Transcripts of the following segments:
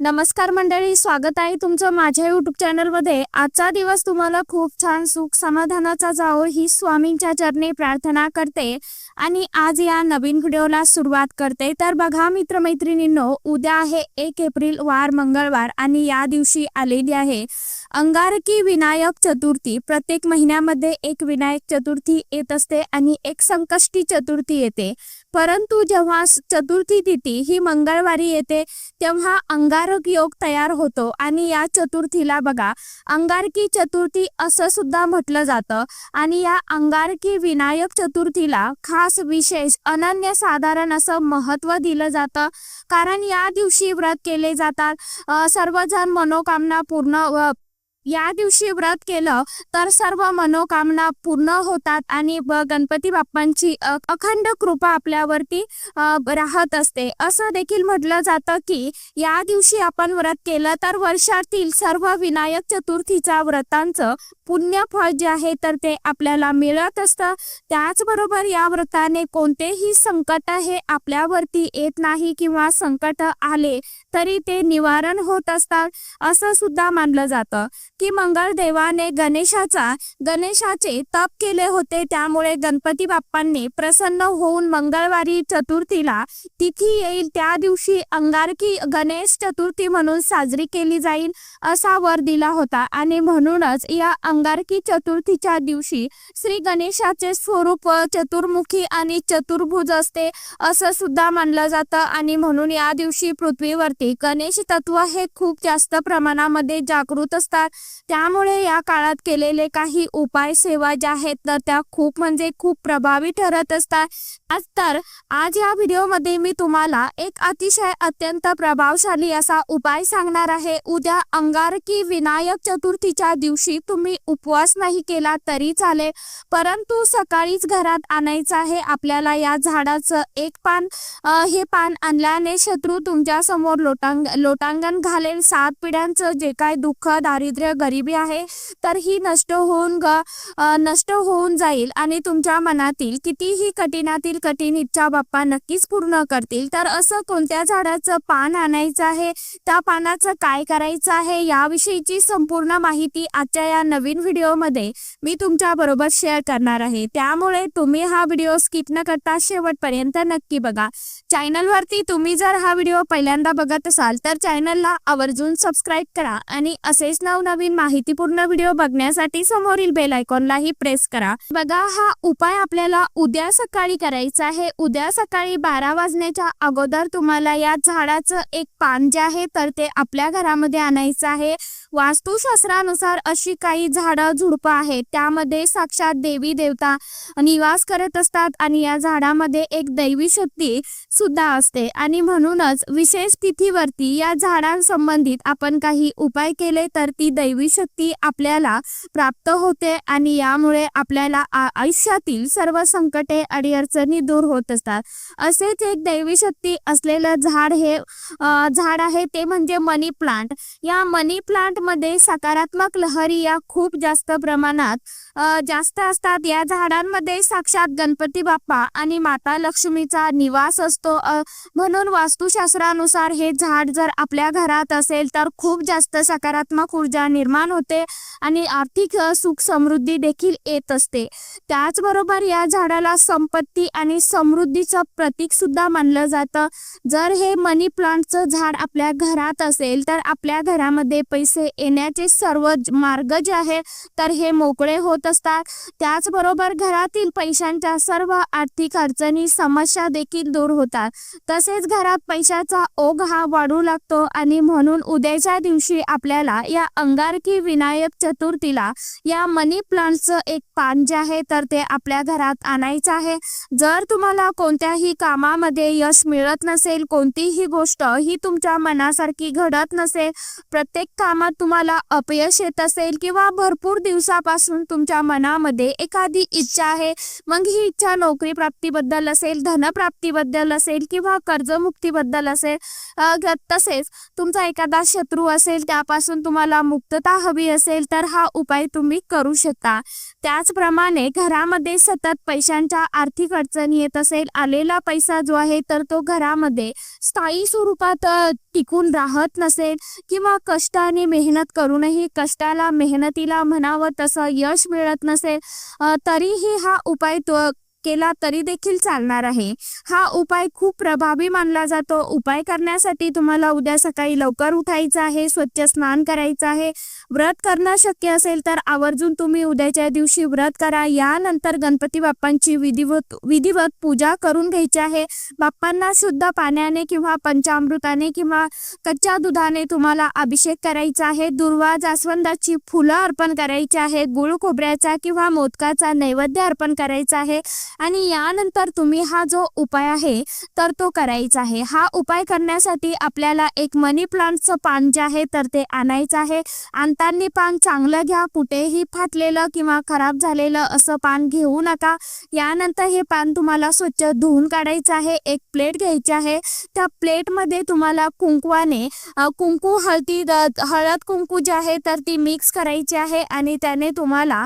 नमस्कार मंडळी स्वागत आहे तुमचं माझ्या युट्यूब चॅनलमध्ये. आजचा दिवस तुम्हाला खूप छान सुख समाधानाचा जावो ही स्वामींच्या चरणी प्रार्थना करते. आणि आज या नवीन व्हिडिओला सुरुवात करते. तर बघा मित्रमैत्रिणींनो उद्या आहे एक एप्रिल वार मंगळवार आणि या दिवशी आलेली आहे. अंगारकी विनायक चतुर्थी. प्रत्येक महिन्यामध्ये एक विनायक चतुर्थी येत असते आणि एक संकष्टी चतुर्थी येते. परंतु जेव्हा चतुर्थी तिथी ही मंगळवारी येते तेव्हा अंगारक योग तयार होतो. आणि या चतुर्थीला बघा अंगारकी चतुर्थी असं सुद्धा म्हटलं जातं. आणि या अंगारकी विनायक चतुर्थीला खास विशेष अनन्य साधारण असं महत्त्व दिलं जातं. कारण या दिवशी व्रत केले जातात. सर्वजण मनोकामना पूर्ण या दिवशी व्रत केलं तर सर्व मनोकामना पूर्ण होतात आणि गणपती बाप्पांची अखंड कृपा आपल्यावरती राहत असते. असं देखील म्हटलं जातं की या दिवशी आपण व्रत केलं तर वर्षातील सर्व विनायक चतुर्थीच्या व्रतांचं पुण्यफळ जे आहे तर ते आपल्याला मिळत असतं. त्याचबरोबर या व्रताने कोणतेही संकट हे आपल्यावरती येत नाही किंवा संकट आले तरी ते निवारण होत असतात. असं सुद्धा मानलं जातं. की मंगळदेवाने गणेशाचा गणेशाचे तप केले होते. त्यामुळे गणपती बाप्पांनी प्रसन्न होऊन मंगळवारी चतुर्थीला तिथी येईल. त्या दिवशी अंगारकी गणेश चतुर्थी म्हणून साजरी केली जाईल असा वर दिला होता. आणि म्हणूनच या अंगारकी चतुर्थीच्या दिवशी श्री गणेशाचे स्वरूप चतुर्मुखी आणि चतुर्भुज असते असं सुद्धा मानलं जातं. आणि म्हणून या दिवशी पृथ्वीवरती गणेश तत्व हे खूप जास्त प्रमाणामध्ये जागृत असतात. त्यामुळे या काळात केलेले काही उपाय सेवा ज्या आहेत तर त्या खूप म्हणजे खूप प्रभावी ठरत असतात. आज तर आज या व्हिडिओमध्ये मी तुम्हाला एक अतिशय अत्यंत प्रभावशाली असा उपाय सांगणार आहे. उद्या अंगारकी विनायक चतुर्थीच्या दिवशी तुम्ही उपवास नाही केला तरी चालेल परंतु सकाळीच घरात आणायचं आहे. आपल्याला या झाडाचं एक पान हे पान आणल्याने शत्रू तुमच्यासमोर लोटांग लोटांगण घालेल. सात पिढ्यांचं जे काय दुःख दारिद्र्य गरिबी आहे तर ही नष्ट होऊन ग नष्ट होऊन जाईल आणि तुमच्या मनातील कितीही कठीणातील कठीण इच्छा बाप्पा नक्कीच पूर्ण करतील. तर असं कोणत्या झाडाचं पान आणायचं आहे? त्या पानाचं काय करायचं आहे? याविषयीची संपूर्ण माहिती आजच्या या नवीन व्हिडिओमध्ये मी तुमच्या बरोबर शेअर करणार आहे. त्यामुळे तुम्ही हा व्हिडिओ स्किप न करता शेवटपर्यंत नक्की बघा. चॅनलवरती तुम्ही जर हा व्हिडिओ पहिल्यांदा बघत असाल तर चॅनलला आवर्जून सबस्क्राईब करा आणि असेच नवनवीन माहितीपूर्ण व्हिडिओ बघण्यासाठी समोरील बेल आयकॉनलाही प्रेस करा. बघा हा उपाय आपल्याला उद्या सकाळी करायचा आहे. उद्या सकाळी बारा वाजण्याच्या अगोदर तुम्हाला या झाडाचं एक पान जे आहे तर ते आपल्या घरामध्ये आणायचं आहे. वास्तुशास्त्रानुसार अशी काही झाडं झुडपं आहेत. त्यामध्ये साक्षात देवी देवता निवास करत असतात आणि या झाडामध्ये एक दैवी शक्ती सुद्धा असते. आणि म्हणूनच विशेष तिथीवरती या झाडांसंबंधित आपण काही उपाय केले तर ती दैवी शक्ती आपल्याला प्राप्त होते आणि यामुळे आपल्याला आयुष्यातील सर्व संकटे अडीअडचणी दूर होत असतात. असेच एक दैवी शक्ती असलेलं झाड हे झाड आहे ते म्हणजे मनी प्लांट. या मनी प्लांटमध्ये सकारात्मक लहरी या खूप जास्त प्रमाणात जास्त असतात. या झाडांमध्ये साक्षात गणपती बाप्पा आणि माता लक्ष्मीचा निवास असतो. म्हणून वास्तुशास्त्रानुसार हे झाड जर आपल्या घरात असेल तर खूप जास्त सकारात्मक ऊर्जा निर्माण होते आणि आर्थिक सुख समृद्धी देखील येत असते. त्याचबरोबर या झाडाला संपत्ती आणि समृद्धीचं प्रतीक सुद्धा मानलं जातं. जर हे मनी प्लांटचं झाड आपल्या घरात असेल तर आपल्या घरामध्ये पैसे येण्याचे सर्व मार्ग जे आहेत तर हे मोकळे होत असतात. त्याचबरोबर घरातील पैशांच्या सर्व आर्थिक अडचणी समस्या देखील दूर होतात. तसेच घरात पैशाचा ओघ हा वाढू लागतो आणि म्हणून उद्याच्या दिवशी आपल्याला या अंगार की विनायक चतुर्थीला या मनी प्लांटचं एक पान जे आहे तर ते आपल्या घरात आणायचं आहे. जर तुम्हाला कोणत्याही कामामध्ये यश मिळत नसेल कोणतीही गोष्ट ही तुमच्या मनासारखी घडत नसेल प्रत्येक कामात तुम्हाला अपयश येत असेल किंवा भरपूर दिवसापासून तुमच्या मनामध्ये एखादी इच्छा आहे मग ही इच्छा नोकरी प्राप्तीबद्दल असेल धनप्राप्तीबद्दल असेल किंवा कर्जमुक्तीबद्दल असेल तसेच तुमचा एखादा शत्रू असेल त्यापासून तुम्हाला मुक्त शांतता हवी असेल तर हा उपाय तुम्ही करू शकता. त्याचप्रमाणे घरामध्ये सतत पैशांच्या आर्थिक अडचणी येत असेल आलेला पैसा जो आहे तर तो घरामध्ये स्थायी स्वरूपात टिकून राहत नसेल किंवा कष्टाने मेहनत करूनही कष्टाला मेहनतीला म्हणावं तसं यश मिळत नसेल तरीही हा उपाय तो केला तरी देखील चालणार आहे. हा उपाय खूप प्रभावी मानला जातो. उपाय करण्यासाठी तुम्हाला उद्या सकाळी लवकर उठायचं आहे स्वच्छ स्नान करायचं आहे. व्रत करणं शक्य असेल तर आवर्जून तुम्ही उद्याच्या दिवशी व्रत करा. यानंतर गणपती बाप्पांची विधिवत विधिवत पूजा करून घ्यायची आहे. बाप्पांना शुद्ध पाण्याने किंवा पंचामृताने किंवा कच्च्या दुधाने तुम्हाला अभिषेक करायचा आहे. दुर्वा जास्वंदाची फुलं अर्पण करायची आहे. गुळ खोबऱ्याचा किंवा मोदकाचा नैवेद्य अर्पण करायचा आहे. आणि यानंतर तुम्ही हा जो उपाय आहे तर तो करायचा आहे. हा उपाय करण्यासाठी आपल्याला एक मनी प्लांटचं पान जे आहे तर ते आणायचं आहे. आणताना पान चांगलं घ्या कुठेही फाटलेलं किंवा खराब झालेलं असं पान घेऊ नका. यानंतर हे पान तुम्हाला स्वच्छ धुवून काढायचं आहे. एक प्लेट घ्यायची आहे. त्या प्लेटमध्ये तुम्हाला कुंकवाने कुंकू हळदी द- हळद कुंकू जे आहे तर ती मिक्स करायची आहे. आणि त्याने तुम्हाला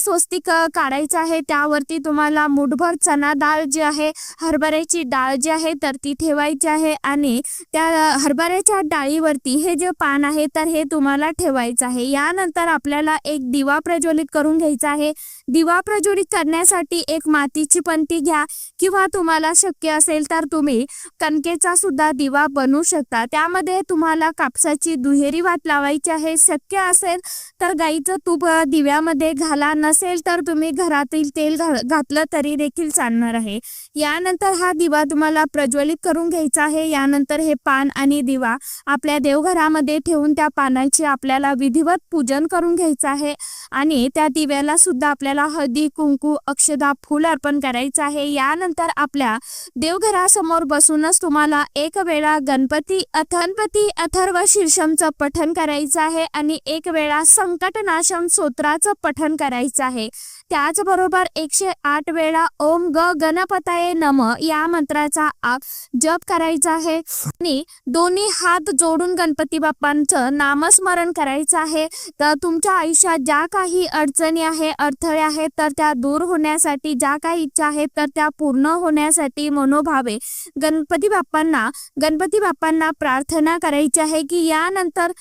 स्वस्तिक काढायचं आहे. त्यावरती तुम्हाला मुठभर चना डाळ जी आहे हरभऱ्याची डाळ जी आहे तर ती ठेवायची आहे आणि त्या हरभऱ्याच्या डाळीवरती हे जे पान आहे तर हे तुम्हाला ठेवायचं आहे. यानंतर आपल्याला एक दिवा प्रज्वलित करून घ्यायचा आहे. दिवा प्रज्वलित करण्यासाठी एक मातीची पंती घ्या किंवा तुम्हाला शक्य असेल तर तुम्ही कणकेचा सुद्धा दिवा बनवू शकता. त्यामध्ये तुम्हाला कापसाची दुहेरी वाट लावायची आहे. शक्य असेल तर गाईचं तूप दिव्यामध्ये घाला. नसेल तर तुम्ही घरातील तेल घा- घातलं तरी देखील चालणार आहे. यानंतर हा दिवा तुम्हाला प्रज्वलित करून घ्यायचा आहे. यानंतर हे पान आणि दिवा आपल्या देवघरामध्ये ठेवून त्या पानाची आपल्याला विधिवत पूजन करून घ्यायचं आहे. आणि त्या दिव्याला सुद्धा आपल्याला हळदी कुंकू अक्षदा फूल अर्पण करायचं आहे. यानंतर आपल्या देवघरासमोर बसूनच तुम्हाला एक वेळा गणपती अथनपती अथर्व शीर्षमचं पठण करायचं आहे. आणि एक वेळा संकटनाशम स्तोत्राचं पठण करायचं आहे. त्याचबरोबर एकशे आठ वेळा ओम ग गणपताय नम या मंत्राचा जप करायचा आहे. आणि दोन्ही हात जोडून गणपती बाप्पांचं नामस्मरण करायचं आहे. तर तुमच्या आयुष्यात ज्या काही अडचणी आहे अडथळे आहेत तर त्या दूर होण्यासाठी ज्या काही इच्छा आहेत तर त्या पूर्ण होण्यासाठी मनोभावे गणपती बाप्पांना गणपती बाप्पांना प्रार्थना करायची आहे की यानंतर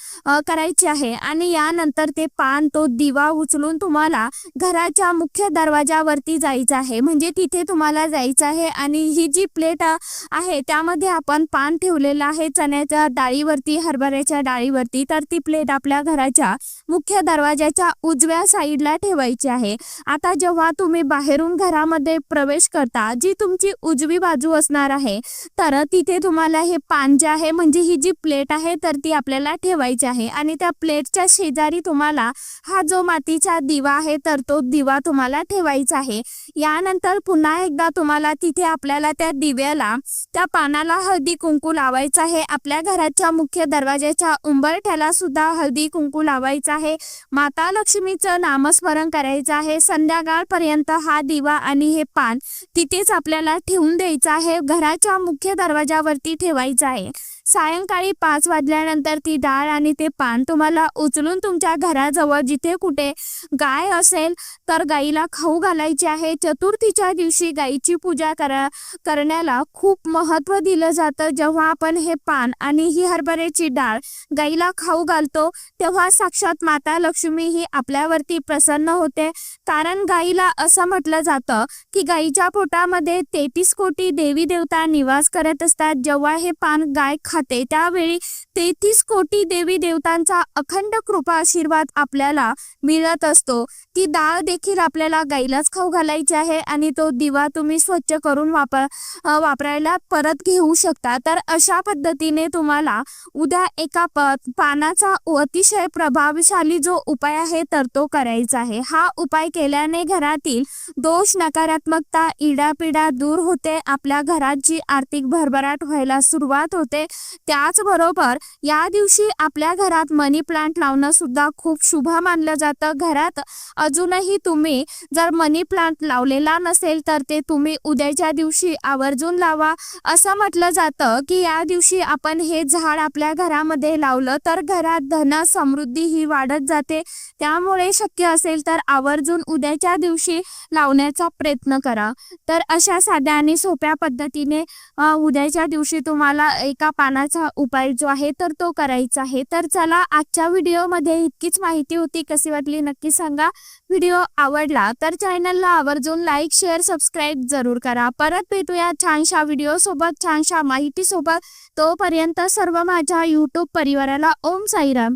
करायची आहे. आणि यानंतर ते पान तो दिवा उचलून तुम्हाला घराच्या मुख्य दरवाजावरती जायचं आहे. म्हणजे तिथे तुम्हाला जायचं आहे. आणि ही जी प्लेट आहे त्यामध्ये आपण पान ठेवलेलं आहे चण्याच्या डाळीवरती हरभऱ्याच्या डाळीवरती. तर ती प्लेट आपल्या घराच्या मुख्य दरवाजाच्या उजव्या साईडला ठेवायची आहे. आता जेव्हा तुम्ही बाहेरून घरामध्ये प्रवेश करता जी तुमची उजवी बाजू असणार आहे तर तिथे तुम्हाला हे पान जे आहे म्हणजे ही जी प्लेट आहे तर ती आपल्याला ठेवायची आहे. आणि त्या प्लेटच्या शेजारी तुम्हाला हा जो मातीचा दिवा आहे तर तो दिवा तुम्हाला ठेवायचा आहे. यानंतर पुन्हा एकदा तुम्हाला तिथे आपल्याला त्या दिव्याला त्या पानाला हळदी कुंकू लावायचं आहे. आपल्या घराच्या मुख्य दरवाजाच्या उंबरठ्याला सुद्धा हळदी कुंकू लावायचं आहे. माता लक्ष्मीचं नामस्मरण करायचं आहे. संध्याकाळपर्यंत हा दिवा आणि हे पान तिथेच आपल्याला ठेवून द्यायचं आहे. घराच्या मुख्य दरवाजावरती ठेवायचं आहे. सायंकाळी पाच वाजल्यानंतर ती डाळ आणि ते पान तुम्हाला उचलून तुमच्या घराजवळ जिथे कुठे गाय असेल तर गाईला खाऊ घालायची आहे. चतुर्थीच्या दिवशी गाईची पूजा करा करण्याला खूप महत्त्व दिलं जातं. जेव्हा आपण हे पान आणि ही हरभऱ्याची डाळ गाईला खाऊ घालतो तेव्हा साक्षात माता लक्ष्मी ही आपल्यावरती प्रसन्न होते. कारण गाईला असं म्हटलं जातं की गाईच्या पोटामध्ये तेहतीस कोटी देवी देवता निवास करत असतात. जेव्हा हे पान गाय खाते त्यावेळी तेहतीस कोटी देवी देवतांचा अखंड कृपा आशीर्वाद आपल्याला मिळत असतो. ती डाळ देखील आपल्याला गाईलाच खाऊ घालायची आहे आणि तो दिवा तुम्ही स्वच्छ करून वापर वापरायला परत घेऊ शकता. तर अशा पद्धतीने तुम्हाला उद्या एका प पानाचा अतिशय प्रभावशाली जो उपाय आहे तर तो करायचा आहे. हा उपाय केल्याने घरातील दोष नकारात्मकता इडापिडा दूर होते. आपल्या घरात जी आर्थिक भरभराट व्हायला सुरुवात होते त्याचबरोबर या दिवशी आपल्या घरात मनी प्लांट लावणं सुद्धा खूप शुभ मानलं जातं. घरात अजूनही तुम्ही जर मनी प्लांट लावलेला नसेल तर ते तुम्ही उद्याच्या दिवशी आवर्जून लावा. असं म्हटलं जातं की या दिवशी आपण हे झाड आपल्या घरामध्ये लावलं तर घरात धन समृद्धी ही वाढत जाते. त्यामुळे शक्य असेल तर आवर्जून उद्याच्या दिवशी लावण्याचा प्रयत्न करा. तर अशा साध्या आणि सोप्या पद्धतीने उद्याच्या दिवशी तुम्हाला एका पाना समाधानाचा उपाय जो आहे तर तो करायचा आहे. तर चला आजच्या व्हिडिओमध्ये इतकीच माहिती होती. कशी वाटली नक्की सांगा. व्हिडिओ आवडला तर चॅनलला आवर्जून लाईक शेअर सबस्क्राईब जरूर करा. परत भेटूया छानशा व्हिडिओ सोबत छानशा माहिती सोबत तोपर्यंत सर्व माझ्या यूट्यूब परिवाराला ओम साईराम.